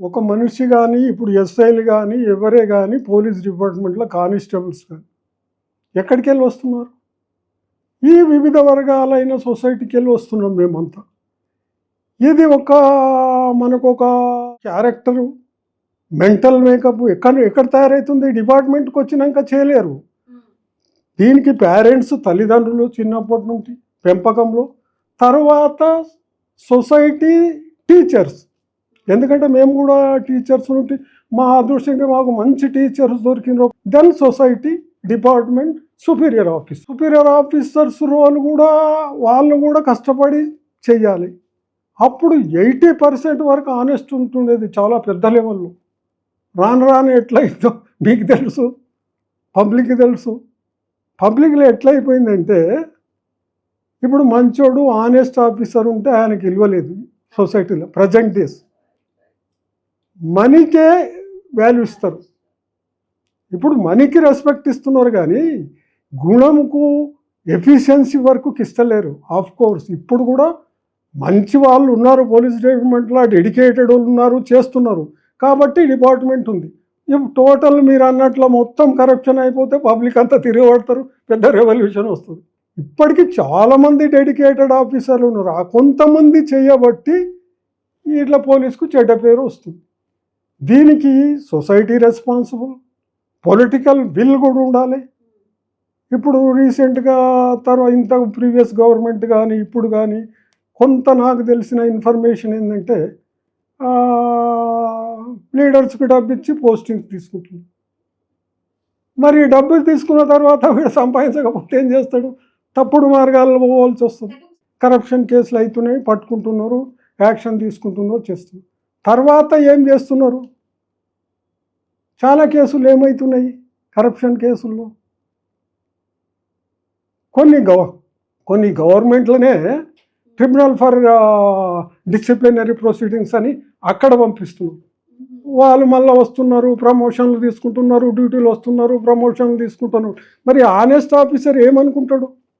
ఒక మనిషి కానీ ఇప్పుడు ఎస్ఐలు కానీ ఎవరే కానీ పోలీస్ డిపార్ట్మెంట్లో కానిస్టేబుల్స్ కానీ ఎక్కడికి వెళ్ళి వస్తున్నారు? ఈ వివిధ వర్గాలైన సొసైటీకి వెళ్ళి వస్తున్నాం మేమంతా. ఇది ఒక మనకు ఒక క్యారెక్టరు మెంటల్ మేకప్ ఎక్కడ ఎక్కడ తయారవుతుంది డిపార్ట్మెంట్కి వచ్చినాక చేయలేరు. దీనికి పేరెంట్స్ తల్లిదండ్రులు చిన్నప్పటి నుండి పెంపకంలో తర్వాత సొసైటీ టీచర్స్. ఎందుకంటే మేము కూడా టీచర్స్ నుండి మా అదృష్టంగా మాకు మంచి టీచర్స్ దొరికిన then society department superior office superior officers role కూడా వాళ్ళు కూడా కష్టపడి చేయాలి. అప్పుడు ఎయిటీ పర్సెంట్ వరకు ఆనెస్ట్ ఉంటుండేది చాలా పెద్ద లెవెల్లో రాను రాను ఎట్లయిందో మీకు తెలుసు పబ్లిక్కి తెలుసు. పబ్లిక్లో ఎట్లయిపోయిందంటే ఇప్పుడు మంచోడు ఆనెస్ట్ ఆఫీసర్ ఉంటే ఆయనకి ఇవ్వలేదు సొసైటీలో ప్రజెంట్ డేస్ మనీకే వాల్యూ ఇస్తారు. ఇప్పుడు మనీకి రెస్పెక్ట్ ఇస్తున్నారు కానీ గుణంకు ఎఫిషియన్సీ వరకు ఇస్తలేరు ఆఫ్ కోర్స్ ఇప్పుడు కూడా మంచి వాళ్ళు ఉన్నారు పోలీస్ డిపార్ట్మెంట్లో డెడికేటెడ్ వాళ్ళు ఉన్నారు చేస్తున్నారు. కాబట్టి డిపార్ట్మెంట్ ఉంది. ఇప్పుడు టోటల్ మీరు అన్నట్లు మొత్తం కరప్షన్ అయిపోతే పబ్లిక్ అంతా తిరిగిపడతారు పెద్ద రెవల్యూషన్ వస్తుంది. ఇప్పటికీ చాలామంది డెడికేటెడ్ ఆఫీసర్లు ఉన్నారు. ఆ కొంతమంది చేయబట్టి ఇట్లా పోలీస్కు చెడ్డ పేరు వస్తుంది. దీనికి సొసైటీ రెస్పాన్సిబుల్ పొలిటికల్ విల్ కూడా ఉండాలి. ఇప్పుడు రీసెంట్గా తర్వాత ఇంత ప్రీవియస్ గవర్నమెంట్ కానీ ఇప్పుడు కానీ కొంత నాకు తెలిసిన ఇన్ఫర్మేషన్ ఏంటంటే లీడర్స్కి డబ్బు ఇచ్చి పోస్టింగ్ తీసుకుంటుంది. మరి డబ్బులు తీసుకున్న తర్వాత వీడు సంపాదించకపోతే ఏం చేస్తాడు? తప్పుడు మార్గాల్లో పోవాల్సి వస్తుంది. కరప్షన్ కేసులు అవుతున్నాయి పట్టుకుంటున్నారు యాక్షన్ తీసుకుంటున్నారు చేస్తున్నారు. తర్వాత ఏం చేస్తున్నారు? చాలా కేసులు ఏమవుతున్నాయి కరప్షన్ కేసుల్లో? కొన్ని గవ కొన్ని గవర్నమెంట్లనే ట్రిబ్యునల్ ఫర్ డిసిప్లినరీ ప్రొసీడింగ్స్ అని అక్కడ పంపిస్తున్నారు. వాళ్ళు మళ్ళీ వస్తున్నారు ప్రమోషన్లు తీసుకుంటున్నారు డ్యూటీలు వస్తున్నారు ప్రమోషన్లు తీసుకుంటున్నారు. మరి ఆనెస్ట్ ఆఫీసర్ ఏమనుకుంటాడు?